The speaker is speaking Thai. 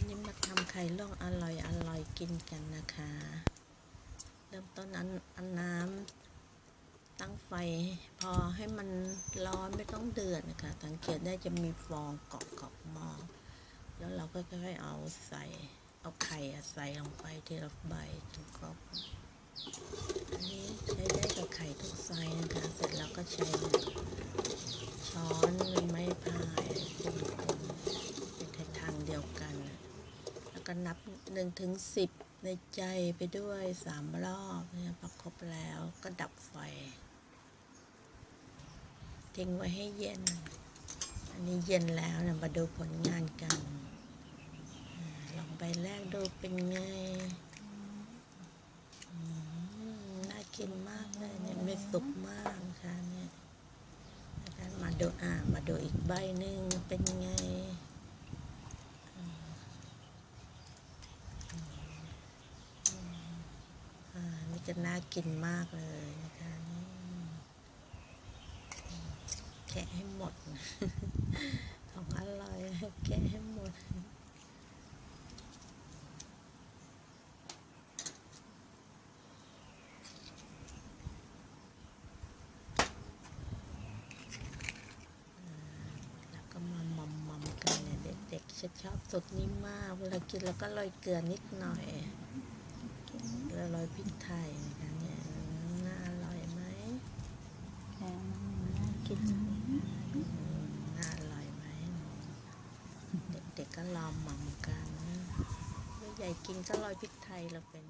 วันนี้มาทำไข่ลวกอร่อยอร่อยกินกันนะคะ เริ่มต้นอันอันน้ำตั้งไฟ พอให้มันร้อนไม่ต้องเดือดนะคะสังเกตได้จะมีฟองเกาะเกาะหม้อแล้วเราก็ค่อยๆเอาใส่เอาไข่ใส่ลงไปทีละใบจนครบอันนี้ใช้ได้กับไข่ทุกไซส์นะคะ เสร็จแล้วก็ใช้ช้อนหรือไม้พายคนๆเป็นทางเดียวกัน ก็นับหนึ่งถึงสิบในใจไปด้วยสามรอบเนี่ยพอครบแล้วก็ดับไฟ ทิ้งไว้ให้เย็น อันนี้เย็นแล้วเนี่ยมาดูผลงานกัน ลองใบแรกดูเป็นไง น่ากินมากเลยเนี่ยไม่สุกมากนะคะเนี่ยมาดูอ่ามาดูอีกใบหนึ่งเป็นไงอืมอ่านี่ จะน่ากินมากเลยนะคะแกะให้หมด ของอร่อยแกะให้หมดแล้วก็มามอมมอมๆกันเด็กๆชอบสดนี้มาก เวลากินแล้วก็โรยเกลือนิดหน่อย แล้วรอยพริกไทยนะคะเนี่ยน่าอร่อยไหมน่ากินอืมน่าอร่อยไหมเด็กๆก็ลอมหม่อมกันผู้ใหญ่กินก็รอยพริกไทยเราเป็น